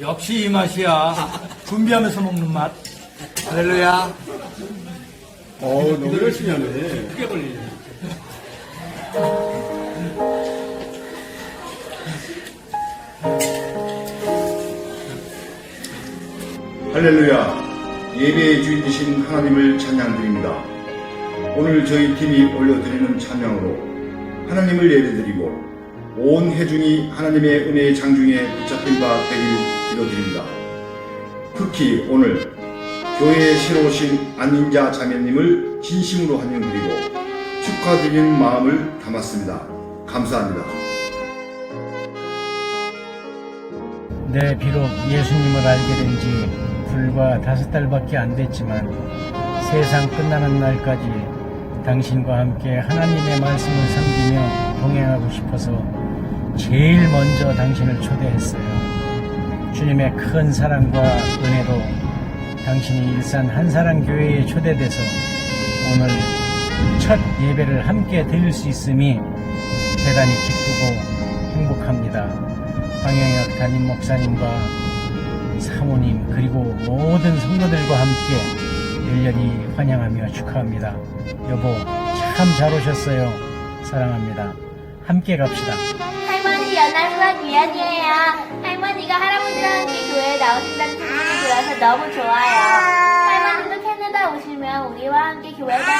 역시 이 맛이야. 준비하면서 먹는 맛. 할렐루야. 어우, 너무 열심히 하네. 크게 벌리네. 할렐루야. 예배의 주인이신 하나님을 찬양드립니다. 오늘 저희 팀이 올려드리는 찬양으로 하나님을 예배드리고 온 회중이 하나님의 은혜의 장중에 붙잡힌 바 되길 기도드립니다. 특히 오늘 교회에 새로 오신 안인자 자매님을 진심으로 환영드리고 축하드리는 마음을 담았습니다. 감사합니다. 네, 비록 예수님을 알게 된 지 불과 다섯 달밖에 안 됐지만 세상 끝나는 날까지 당신과 함께 하나님의 말씀을 섬기며 동행하고 싶어서 제일 먼저 당신을 초대했어요. 주님의 큰 사랑과 은혜로 당신이 일산 한사랑 교회에 초대돼서 오늘 첫 예배를 함께 드릴 수 있음이 대단히 기쁘고 행복합니다. 황영혁 담임 목사님과 사모님 그리고 모든 성도들과 함께 열렬히 환영하며 축하합니다. 여보 참 잘 오셨어요. 사랑합니다. 함께 갑시다. 할머니 수학 2학이에요. 할머니가 할아버지랑 함께 교회에 나오신다는 소식을 들어서 너무 좋아요. 할머니도 캐나다 오시면 우리와 함께 교회 다녀요.